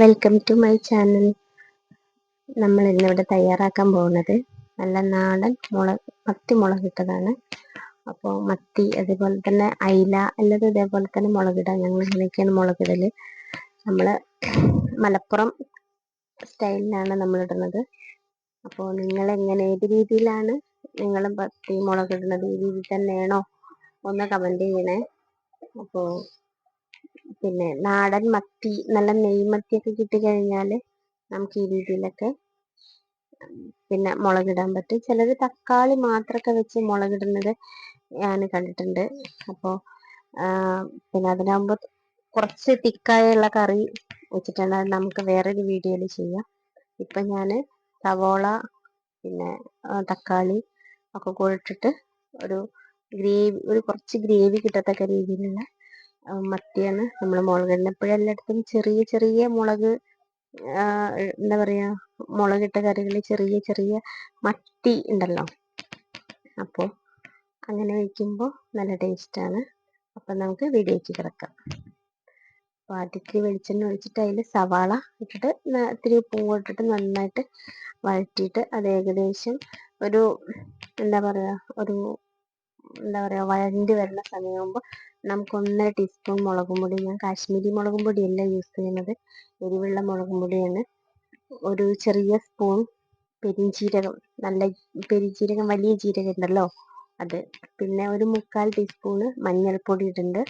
Welcome to my channel നമ്മൾ ഇന്നിവിടെ തയ്യാറാക്കാൻ പോകുന്നത് നല്ല നാടൻ മുളക് മത്തി മുളക് ഇട്ടതാണ് അപ്പോൾ മത്തി അതുപോലെ തന്നെ അയില അല്ലത് ഇതേപോലെ തന്നെ മുളകിടാം. ഞങ്ങൾ ഇങ്ങനെയൊക്കെയാണ് മുളകിടൽ നമ്മൾ മലപ്പുറം സ്റ്റൈലിലാണ് നമ്മൾ ഇടുന്നത് അപ്പോൾ നിങ്ങൾ എങ്ങനെ ഏത് രീതിയിലാണ് നിങ്ങൾ മത്തി മുളകിടുന്നത്? ഈ രീതിയിൽ തന്നെയാണോ? ഒന്ന് കമന്റ് ചെയ്യണേ. അപ്പോൾ പിന്നെ നാടൻ മത്തി നല്ല നെയ്മത്തിയൊക്കെ കിട്ടിക്കഴിഞ്ഞാൽ നമുക്ക് ഈ രീതിയിലൊക്കെ പിന്നെ മുളകിടാൻ പറ്റും. ചിലർ തക്കാളി മാത്രമൊക്കെ വെച്ച് മുളകിടുന്നത് ഞാൻ കണ്ടിട്ടുണ്ട്. അപ്പോൾ പിന്നെ അതിനാകുമ്പോൾ കുറച്ച് തിക്കായുള്ള കറി വെച്ചിട്ടാണ് നമുക്ക് വേറൊരു വീഡിയോയിൽ ചെയ്യാം. ഇപ്പം ഞാൻ സവോള പിന്നെ തക്കാളി ഒക്കെ കുഴച്ചിട്ട് ഒരു ഗ്രേവി ഒരു കുറച്ച് ഗ്രേവി കിട്ടത്തക്ക രീതിയിലുള്ള മത്തിയാണ്. നമ്മൾ മുളകിടുന്നത് ഇപ്പോഴെല്ലായിടത്തും ചെറിയ ചെറിയ മുളക് എന്താ പറയുക മുളകിട്ട കറികളിൽ ചെറിയ ചെറിയ മത്തി ഉണ്ടല്ലോ. അപ്പോൾ അങ്ങനെ വയ്ക്കുമ്പോൾ നല്ല ടേസ്റ്റാണ്. അപ്പം നമുക്ക് വീഡിയോയ്ക്ക് കിടക്കാം. അപ്പോൾ ആദ്യത്തിൽ വെളിച്ചെണ്ണ ഒഴിച്ചിട്ട് അതിൽ സവാള ഇട്ടിട്ട് ഇത്തിരി പൂവ് ഇട്ടിട്ട് നന്നായിട്ട് വഴറ്റിയിട്ട് അത് ഏകദേശം ഒരു എന്താ പറയുക ഒരു എന്താ പറയുക വഴണ്ടി വരുന്ന സമയമാകുമ്പോൾ നമുക്ക് ഒന്നര ടീസ്പൂൺ മുളകും പൊടി ഞാൻ കാശ്മീരി മുളകും പൊടിയല്ല യൂസ് ചെയ്യുന്നത് എരിവുള്ള മുളകും പൊടിയാണ്. ഒരു ചെറിയ സ്പൂൺ പെരിഞ്ചീരകം നല്ല പെരിഞ്ചീരകം വലിയ ജീരകം ഉണ്ടല്ലോ അത്. പിന്നെ ഒരു മുക്കാൽ ടീസ്പൂണ് മഞ്ഞൾപ്പൊടി ഇടുന്നുണ്ട്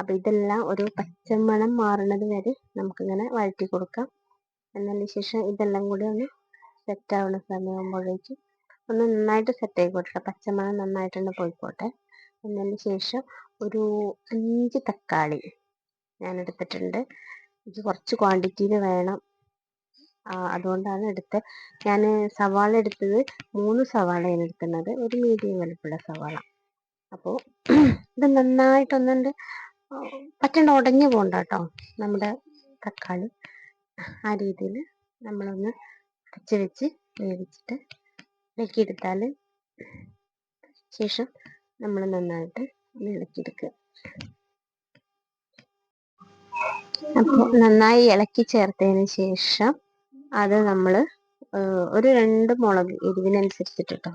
അപ്പോൾ ഇതെല്ലാം ഒരു പച്ചമണം മാറുന്നത് വരെ നമുക്കിങ്ങനെ വഴറ്റി കൊടുക്കാം. എന്നതിന് ശേഷം ഇതെല്ലാം കൂടി ഒന്ന് സെറ്റ് ആവുന്ന സമയമാകുമ്പോഴേക്കും ഒന്ന് നന്നായിട്ട് സെറ്റ് ആയിക്കോട്ടെ പച്ചമണം നന്നായിട്ടൊന്ന് പോയിക്കോട്ടെ. എന്നതിന് ശേഷം ഒരു അഞ്ച് തക്കാളി ഞാൻ എടുത്തിട്ടുണ്ട്. എനിക്ക് കുറച്ച് ക്വാണ്ടിറ്റിയിൽ വേണം. അതുകൊണ്ടാണ് എടുത്തത് ഞാൻ സവാള എടുത്തത് മൂന്ന് സവാളയാണ് എടുക്കുന്നത്. ഒരു മീഡിയം വലുപ്പമുള്ള സവാള. അപ്പോൾ ഇത് നന്നായിട്ടൊന്നുണ്ട്. പറ്റണ്ട ഉടഞ്ഞു പോകണ്ട കേട്ടോ നമ്മുടെ തക്കാളി ആ രീതിയിൽ നമ്മളൊന്ന് വെച്ച് വെച്ച് വേവിച്ചിട്ട് ഇളക്കിയെടുത്താൽ ശേഷം നമ്മൾ നന്നായിട്ട് ഒന്ന് ഇളക്കിയെടുക്കുക. അപ്പോൾ നന്നായി ഇളക്കി ചേർത്തതിന് ശേഷം അത് നമ്മൾ ഒരു രണ്ട് മുളക് എരിവിനനുസരിച്ചിട്ട്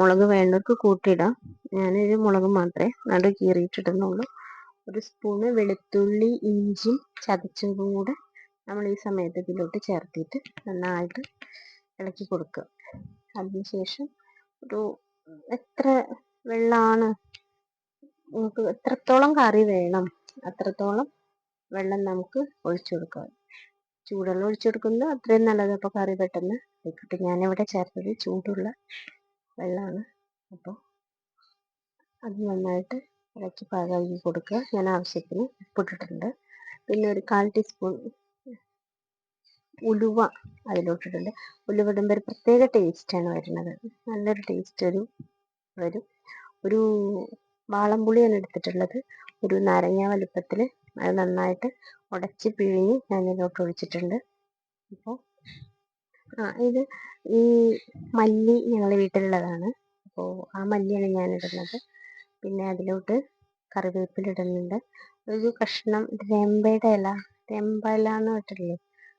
മുളക് വേണ്ടവർക്ക് കൂട്ടിയിടാം. ഞാനൊരു മുളക് മാത്രമേ നടു കീറിയിട്ടിടുന്നുള്ളൂ. ഒരു സ്പൂണ് വെളുത്തുള്ളി ഇഞ്ചി ചതച്ചതും കൂടെ നമ്മൾ ഈ സമയത്ത് ഇതിലോട്ട് ചേർത്തിട്ട് നന്നായിട്ട് ഇളക്കി കൊടുക്കുക. അതിനുശേഷം ഒരു എത്ര വെള്ളമാണ് നമുക്ക് എത്രത്തോളം കറി വേണം അത്രത്തോളം വെള്ളം നമുക്ക് ഒഴിച്ചു കൊടുക്കാം. ചൂടുവെള്ളം ഒഴിച്ചു കൊടുക്കുന്നത് അത്രയും നല്ലത്. അപ്പോൾ കറി പെട്ടെന്ന് കിട്ടും ഞാനിവിടെ ചേർത്തത് ചൂടുള്ള വെള്ളമാണ് അപ്പോൾ അത് നന്നായിട്ട് ഇളക്കി പാകാക്കി കൊടുക്കുക. ഞാൻ ആവശ്യത്തിന് ഉപ്പിട്ടിട്ടുണ്ട്. പിന്നെ ഒരു കാൽ ടീസ്പൂൺ ഉലുവ അതിലോട്ടിട്ടുണ്ട്. ഉലുവ ഇടുമ്പോൾ ഒരു പ്രത്യേക ടേസ്റ്റാണ് വരുന്നത്. നല്ലൊരു ടേസ്റ്റ് ഒരു വരും. ഒരു വാളംപുളിയാണ് എടുത്തിട്ടുള്ളത്. ഒരു നാരങ്ങ വലുപ്പത്തിൽ അത് നന്നായിട്ട് ഉടച്ച് പിഴിഞ്ഞ് ഞാൻ ഇതിലോട്ട് ഒഴിച്ചിട്ടുണ്ട്. അപ്പോൾ ആ ഇത് ഈ മല്ലി ഞങ്ങളുടെ വീട്ടിലുള്ളതാണ്. അപ്പോൾ ആ മല്ലിയാണ് ഞാൻ ഇടുന്നത് പിന്നെ അതിലോട്ട് കറിവേപ്പില ഇടുന്നുണ്ട്. ഒരു കഷ്ണം രമ്പയുടെ ഇല. രമ്പ ഇല എന്ന് വെച്ചിട്ടില്ലേ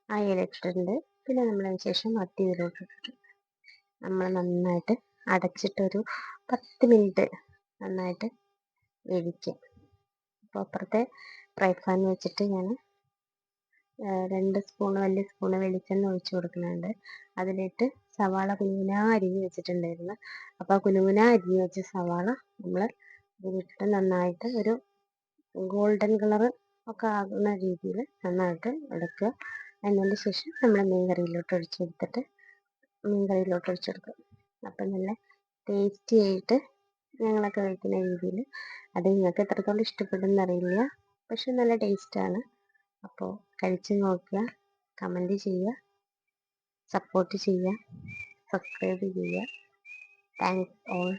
ഇല പിന്നെ നമ്മൾ അതിന് ശേഷം മത്തി ഇതിലോട്ട് ഇട്ടിട്ട് നമ്മൾ നന്നായിട്ട് അടച്ചിട്ടൊരു പത്ത് മിനിറ്റ് നന്നായിട്ട് വേവിക്കുക അപ്പോൾ അപ്പുറത്തെ ഫ്രൈ പാൻ വെച്ചിട്ട് ഞാൻ രണ്ട് സ്പൂൺ വലിയ സ്പൂണ് വെളിച്ചെണ്ണ ഒഴിച്ച് കൊടുക്കുന്നുണ്ട്. അതിലിട്ട് സവാള കുനുകുന അരിഞ്ഞ് വെച്ചിട്ടുണ്ടായിരുന്നു. അപ്പോൾ കുനുകുന അരിഞ്ഞ് വെച്ച സവാള നമ്മൾ ഇതിലിട്ട് നന്നായിട്ട് ഒരു ഗോൾഡൻ കളർ ഒക്കെ ആകുന്ന രീതിയിൽ നന്നായിട്ട് എടുക്കുക അതിന് ശേഷം നമ്മൾ മീൻ കറിയിലോട്ട് ഒഴിച്ചെടുത്തിട്ട് മീൻ കറിയിലോട്ട് ഒഴിച്ചെടുക്കുക അപ്പം നല്ല ടേസ്റ്റി ആയിട്ട് ഞങ്ങളൊക്കെ കഴിക്കുന്ന രീതിയിൽ. അത് നിങ്ങൾക്ക് എത്രത്തോളം ഇഷ്ടപ്പെടുമെന്ന് അറിയില്ല. പക്ഷെ നല്ല ടേസ്റ്റാണ് അപ്പോൾ കഴിച്ച് നോക്കുക കമന്റ് ചെയ്യുക സപ്പോർട്ട് ചെയ്യുക സബ്സ്ക്രൈബ് ചെയ്യുക. Thanks all